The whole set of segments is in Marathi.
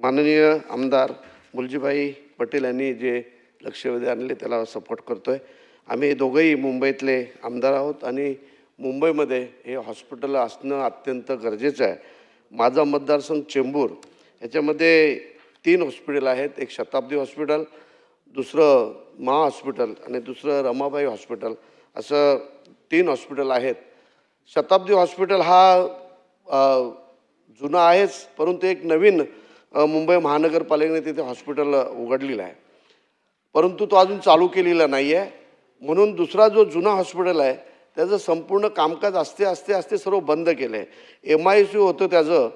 माननीय आमदार मुलजीभाई पटेल यांनी जे लक्षवेधी आणले त्याला सपोर्ट करतो आहे आम्ही दोघंही मुंबईतले आमदार आहोत आणि मुंबईमध्ये हे हॉस्पिटल असणं अत्यंत गरजेचं आहे. माझा मतदारसंघ चेंबूर याच्यामध्ये तीन हॉस्पिटल आहेत. एक शताब्दी हॉस्पिटल दुसरं महा हॉस्पिटल आणि दुसरं रमाबाई हॉस्पिटल असं तीन हॉस्पिटल आहेत. शताब्दी हॉस्पिटल हा जुना आहेच परंतु एक नवीन मुंबई महानगरपालिकेने तिथे हॉस्पिटल उघडलेलं आहे. परंतु तो अजून चालू केलेला नाही आहे म्हणून दुसरा जो जुना हॉस्पिटल आहे त्याचं संपूर्ण कामकाज असते असते असते सर्व बंद केलं आहे एम आय सी होतं त्याचं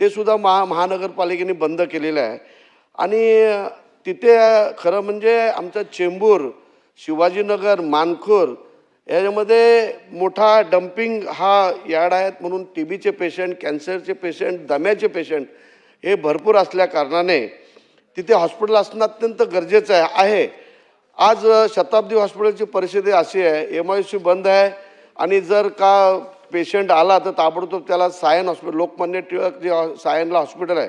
ते सुद्धा महा महानगरपालिकेने बंद केलेलं आहे. आणि तिथे खरं म्हणजे आमचं चेंबूर शिवाजीनगर मानखूर याच्यामध्ये मोठा डम्पिंग हा यार्ड आहेत म्हणून टी बीचे पेशंट कॅन्सरचे पेशंट दम्याचे पेशंट हे भरपूर असल्या कारणाने तिथे हॉस्पिटल असणं अत्यंत गरजेचं आहे. आहे. आज शताब्दी हॉस्पिटलची परिस्थिती अशी आहे एम आय सी बंद आहे आणि जर का पेशंट आला तर ताबडतोब त्याला सायन हॉस्पिटल लोकमान्य टिळक जे सायनला हॉस्पिटल आहे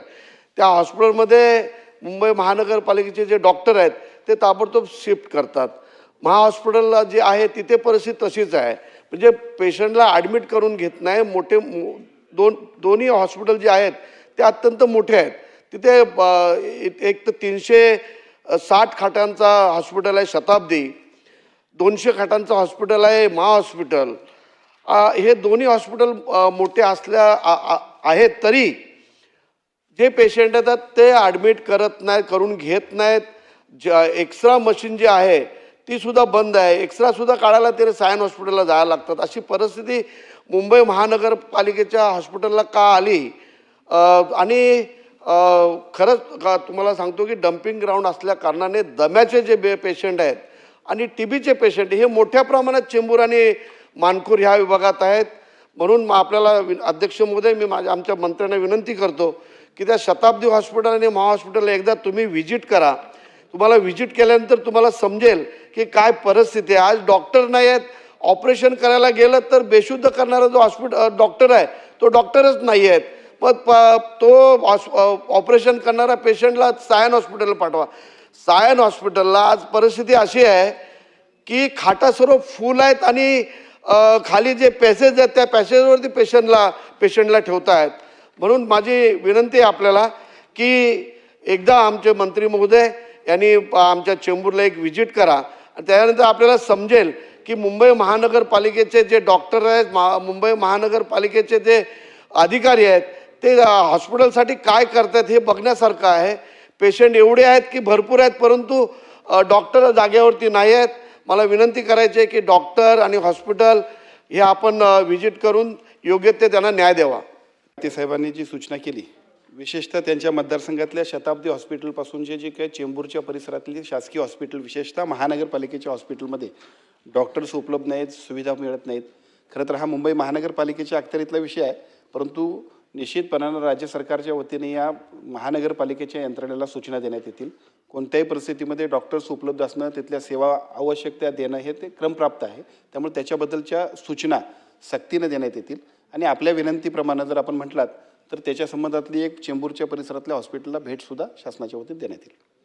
त्या हॉस्पिटलमध्ये मुंबई महानगरपालिकेचे जे डॉक्टर आहेत ते ताबडतोब शिफ्ट करतात. महा हॉस्पिटलला जे आहे तिथे परिस्थिती तशीच आहे. म्हणजे पेशंटला ॲडमिट करून घेत नाही मोठे मो- दोन दोन्ही हॉस्पिटल जे आहेत ते अत्यंत मोठे आहेत. तिथे एक तर तीनशे साठ खाटांचा हॉस्पिटल आहे शताब्दी. दोनशे खाटांचं हॉस्पिटल आहे महा हॉस्पिटल. हे दोन्ही हॉस्पिटल मोठे असल्या आ- आहेत तरी जे पेशंट येतात ते ॲडमिट करत नाहीत करून घेत नाहीत. ज एक्स्ट्रा मशीन जी आहे ती सुद्धा बंद आहे. एक्स्ट्रासुद्धा काढायला तरी सायन हॉस्पिटलला जायला लागतात. अशी परिस्थिती मुंबई महानगरपालिकेच्या हॉस्पिटलला का आली? आणि खरंच का तुम्हाला सांगतो की डम्पिंग ग्राउंड असल्या कारणाने दम्याचे जे बे पेशंट आहेत आणि टी बीचे पेशंट हे मोठ्या प्रमाणात चेंबूर आणि मानकूर ह्या विभागात आहेत. म्हणून मग आपल्याला वि- अध्यक्ष महोदय मी माझ्या आमच्या मंत्र्यांना विनंती करतो की त्या शताब्दी हॉस्पिटल आणि महा हॉस्पिटलला एकदा तुम्ही व्हिजिट करा. तुम्हाला व्हिजिट केल्यानंतर तुम्हाला समजेल की काय परिस्थिती आहे. आज डॉक्टर नाही आहेत ऑपरेशन करायला गेलं तर बेशुद्ध करणारा जो हॉस्पिटल डॉक्टर आहे तो डॉक्टरच नाही आहेत. मग प- तो ऑपरेशन करणाऱ्या पेशंटला सायन हॉस्पिटलला पाठवा. सायन हॉस्पिटलला आज परिस्थिती अशी आहे की खाटा सर्व फुल आहेत आणि खाली जे पॅसेज आहेत त्या पॅसेजवरती पेशंटला पेशंटला ठेवता आहेत म्हणून माझी विनंती आहे आपल्याला की एकदा आमचे मंत्री महोदय यांनी आमच्या चेंबूरला एक व्हिजिट करा. आणि त्यानंतर आपल्याला समजेल की मुंबई महानगरपालिकेचे जे डॉक्टर आहेत मा मुंबई महानगरपालिकेचे जे अधिकारी आहेत ते हॉस्पिटलसाठी काय करतात हे बघण्यासारखं आहे. पेशंट एवढे आहेत की भरपूर आहेत परंतु डॉक्टर जागेवरती नाही आहेत. मला विनंती करायची आहे की डॉक्टर आणि हॉस्पिटल हे आपण व्हिजिट करून योग्य ते त्यांना न्याय द्यावा. ते साहेबांनी जी सूचना केली विशेषतः त्यांच्या मतदारसंघातल्या शताब्दी हॉस्पिटलपासूनचे जे काही चेंबूरच्या परिसरातली शासकीय हॉस्पिटल विशेषतः महानगरपालिकेच्या हॉस्पिटलमध्ये डॉक्टर्स उपलब्ध नाहीत सुविधा मिळत नाहीत. खरं तर हा मुंबई महानगरपालिकेच्या अखत्यारीतला विषय आहे परंतु निश्चितपणानं राज्य सरकारच्या वतीने या महानगरपालिकेच्या यंत्रणेला सूचना देण्यात येतील. कोणत्याही परिस्थितीमध्ये डॉक्टर्स उपलब्ध असणं तिथल्या सेवा आवश्यक त्या देणं हे ते क्रमप्राप्त आहे. त्यामुळे त्याच्याबद्दलच्या सूचना सक्तीनं देण्यात येतील. आणि आपल्या विनंतीप्रमाणे जर आपण म्हटलात तर त्याच्या संबंधातली एक चेंबूरच्या परिसरातल्या हॉस्पिटलला भेटसुद्धा शासनाच्या वतीने देण्यात येईल.